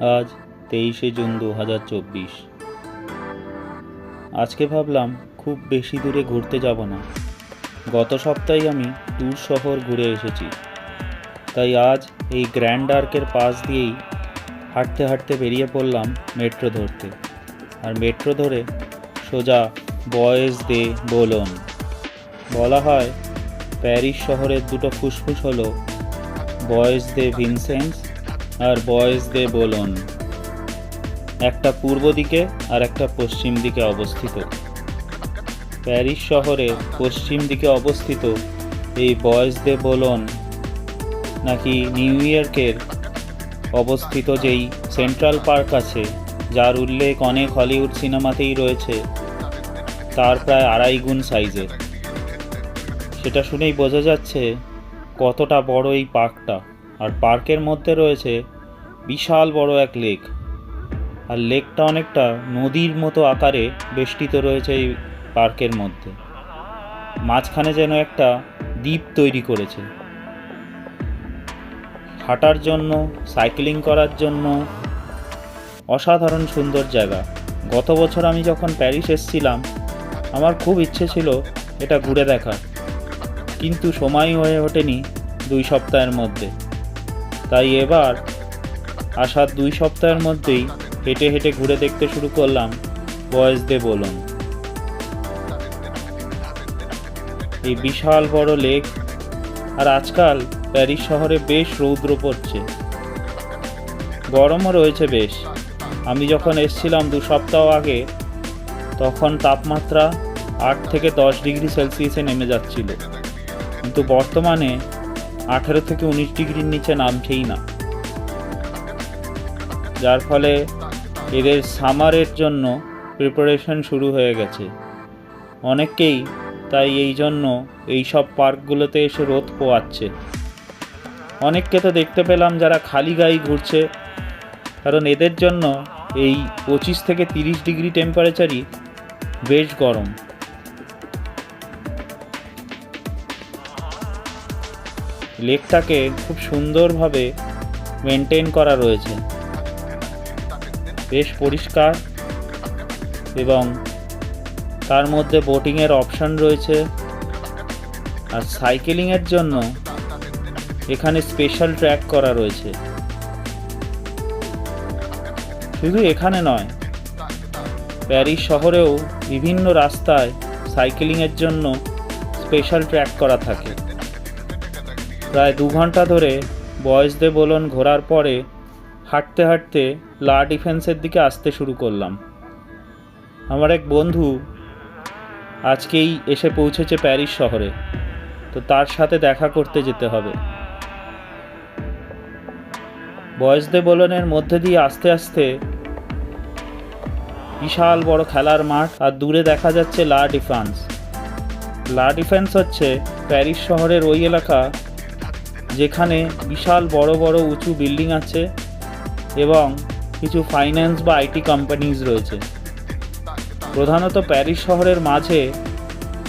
আজ তেইশে জুন দু হাজার চব্বিশ। আজকে ভাবলাম খুব বেশি দূরে ঘুরতে যাব না। গত সপ্তাহে আমি দূর শহর ঘুরে এসেছি। তাই আজ এই গ্র্যান্ড আর্কের পাশ দিয়েই হাঁটতে হাঁটতে বেরিয়ে পড়লাম মেট্রো ধরতে। আর মেট্রো ধরে সোজা বয়েজ দে বোলন। বলা হয় প্যারিস শহরের দুটো ফুসফুস হলো বয়েজ দে ভিনসেন্স আর বয়েজ দে বোলন। একটা পূর্ব দিকে আর একটা পশ্চিম দিকে অবস্থিত। প্যারিস শহরে পশ্চিম দিকে অবস্থিত। এই বয়েজ দে বোলন, নাকি নিউ ইয়র্কের অবস্থিত যেই সেন্ট্রাল পার্ক আছে, যার উল্লেখ অনেক হলিউড সিনেমাতেই রয়েছে, তার প্রায় আড়াই গুণ সাইজের। সেটা শুনেই বোঝা যাচ্ছে কতটা বড় এই পার্কটা। আর পার্কের মধ্যে রয়েছে বিশাল বড় এক লেক। আর লেকটা অনেকটা নদীর মতো আকারে বেষ্টিত রয়েছে এই পার্কের মধ্যে। মাঝখানে যেন একটা দ্বীপ তৈরি করেছে। হাঁটার জন্য, সাইক্লিং করার জন্য অসাধারণ সুন্দর জায়গা। গত বছর আমি যখন প্যারিস এসেছিলাম, আমার খুব ইচ্ছে ছিল এটা ঘুরে দেখার। কিন্তু সময় হয়ে ওঠেনি দুই সপ্তাহের মধ্যে। তাই এবার আসার দুই সপ্তাহের মধ্যেই হেঁটে হেঁটে ঘুরে দেখতে শুরু করলাম বয়েস দে বলুন। এই বিশাল বড় লেক আর আজকাল প্যারিস শহরে বেশ রৌদ্র পড়ছে। গরমও রয়েছে বেশ। আমি যখন এসছিলাম দু সপ্তাহ আগে, তখন তাপমাত্রা আট থেকে দশ ডিগ্রি সেলসিয়াসে নেমে যাচ্ছিল। কিন্তু বর্তমানে আঠেরো থেকে উনিশ ডিগ্রির নিচে নামছেই না। যার ফলে এদের সামারের জন্য প্রিপারেশন শুরু হয়ে গেছে। অনেককেই তাই এই জন্য এই সব পার্কগুলোতে এসে রোদ পোয়াচ্ছে। অনেককে তো দেখতে পেলাম যারা খালি গায়ে ঘুরছে। কারণ এদের জন্য এই পঁচিশ থেকে তিরিশ ডিগ্রি টেম্পারেচারই বেশ গরম। লেকটাকে খুব সুন্দরভাবে মেনটেন করা রয়েছে। বেশ পরিষ্কার এবং তার মধ্যে বোটিংয়ের অপশন রয়েছে। আর সাইকেলিংয়ের জন্য এখানে স্পেশাল ট্র্যাক করা রয়েছে। শুধু এখানে নয়, প্যারিস শহরেও বিভিন্ন রাস্তায় সাইকেলিংয়ের জন্য স্পেশাল ট্র্যাক করা থাকে। প্রায় দু ঘণ্টা ধরে বয়েসদে বলন ঘোরার পরে হাঁটতে হাঁটতে লা ডিফেন্সের দিকে আসতে শুরু করলাম। আমার এক বন্ধু আজকেই এসে পৌঁছেছে প্যারিস শহরে। তো তার সাথে দেখা করতে যেতে হবে। বয়েসদে বলনের মধ্যে দিয়ে আস্তে আস্তে বিশাল বড় খেলার মাঠ আর দূরে দেখা যাচ্ছে লা ডিফেন্স। লা ডিফেন্স হচ্ছে প্যারিস শহরের ওই এলাকা যেখানে বিশাল বড় বড় উঁচু বিল্ডিং আছে এবং কিছু ফাইন্যান্স বা আইটি কোম্পানিজ রয়েছে। প্রধানত প্যারিস শহরের মাঝে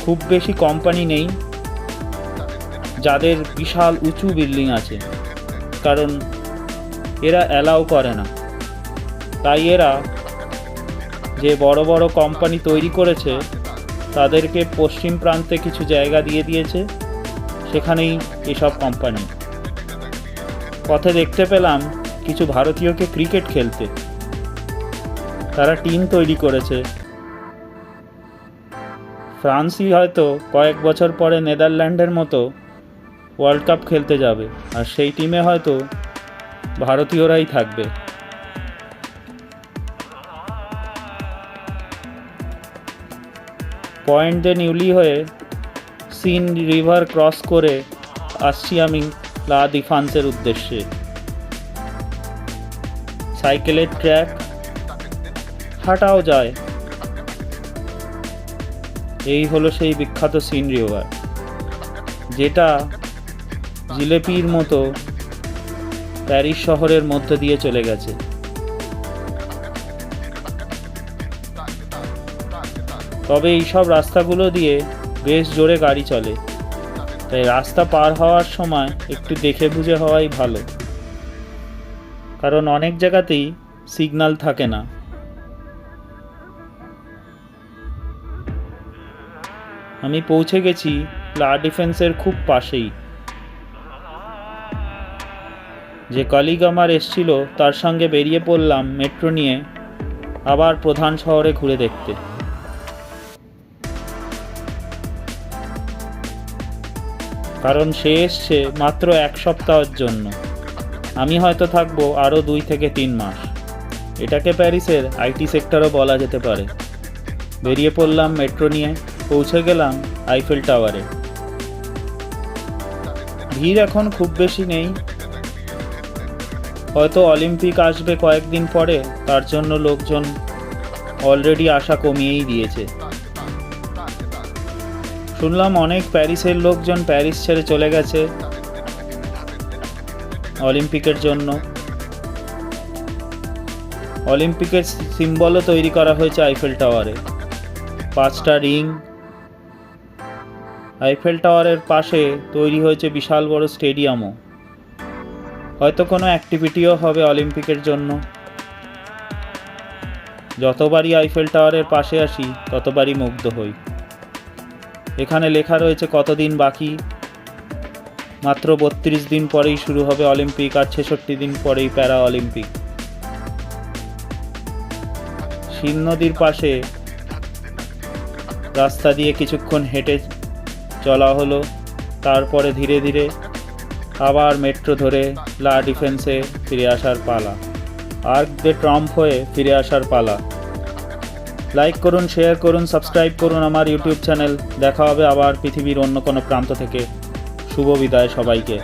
খুব বেশি কোম্পানি নেই, যাদের বিশাল উঁচু বিল্ডিং আছে, কারণ এরা অ্যালাউ করে না। তাই এরা যে বড় বড় কোম্পানি তৈরি করেছে, তাদেরকে পশ্চিম প্রান্তে কিছু জায়গা দিয়ে দিয়েছে। সেখানেই এসব কোম্পানি পথে দেখতে পেলাম কিছু ভারতীয়কে ক্রিকেট খেলতে। তারা টিম তৈরি করেছে। ফ্রান্সই হয়তো কয়েক বছর পরে নেদারল্যান্ডের মতো ওয়ার্ল্ড কাপ খেলতে যাবে, আর সেই টিমে হয়তো ভারতীয়রাই থাকবে। পয়েন্ট নিউলি হয়ে সিন রিভার ক্রস করে আসছি আমি লা ডিফান্সের উদ্দেশ্যে। সাইকেলের ট্র্যাক হাঁটাও যায়। এই হলো সেই বিখ্যাত সিন রিভার, যেটা জিলেপির মতো প্যারিস শহরের মধ্য দিয়ে চলে গেছে। তবে এইসব রাস্তাগুলো দিয়ে বেশ জোরে গাড়ি চলে। তাই রাস্তা পার হওয়ার সময় একটু দেখে বুঝে হওয়াই ভালো। কারণ অনেক জায়গাতেই সিগন্যাল থাকে না। আমি পৌঁছে গেছি লা ডিফেন্সের খুব পাশেই। যে কলিগ আমার এসছিল, তার সঙ্গে বেরিয়ে পড়লাম মেট্রো নিয়ে আবার প্রধান শহরে ঘুরে দেখতে। কারণ সে এসছে মাত্র এক সপ্তাহের জন্য। আমি হয়তো থাকব আরও দুই থেকে তিন মাস। এটাকে প্যারিসের আইটি সেক্টরও বলা যেতে পারে। বেরিয়ে পড়লাম মেট্রো নিয়ে, পৌঁছে গেলাম আইফেল টাওয়ারে। ভিড় এখন খুব বেশি নেই। হয়তো অলিম্পিক আসবে কয়েকদিন পরে, তার জন্য লোকজন অলরেডি আশা কমিয়েই দিয়েছে। শুনলাম অনেক প্যারিসের লোকজন প্যারিস ছেড়ে চলে গেছে অলিম্পিকের জন্য। অলিম্পিকের সিম্বলও তৈরি করা হয়েছে আইফেল টাওয়ারে। পাঁচটা রিং। আইফেল টাওয়ারের পাশে তৈরি হয়েছে বিশাল বড় স্টেডিয়ামও। হয়তো কোনো অ্যাক্টিভিটিও হবে অলিম্পিকের জন্য। যতবারই আইফেল টাওয়ারের পাশে আসি, ততবারই মুগ্ধ হই। এখানে লেখা রয়েছে কতদিন বাকি? মাত্র বত্রিশ দিন পরেই শুরু হবে অলিম্পিক আর ছেষট্টি দিন পরেই প্যারা অলিম্পিক শিল নদীর পাশে রাস্তা দিয়ে কিছুক্ষণ হেঁটে চলা হলো, তারপরে ধীরে ধীরে আবার মেট্রো ধরে লা ডিফেন্সে ফিরে আসার পালা। আর্ক দে ট্রাম্প হয়ে ফিরে আসার পালা। লাইক করুন শেয়ার করুন সাবস্ক্রাইব করুন আমার ইউটিউব চ্যানেল দেখা হবে আবার পৃথিবীর অন্য কোনো প্রান্ত থেকে। শুভ বিদায় সবাইকে।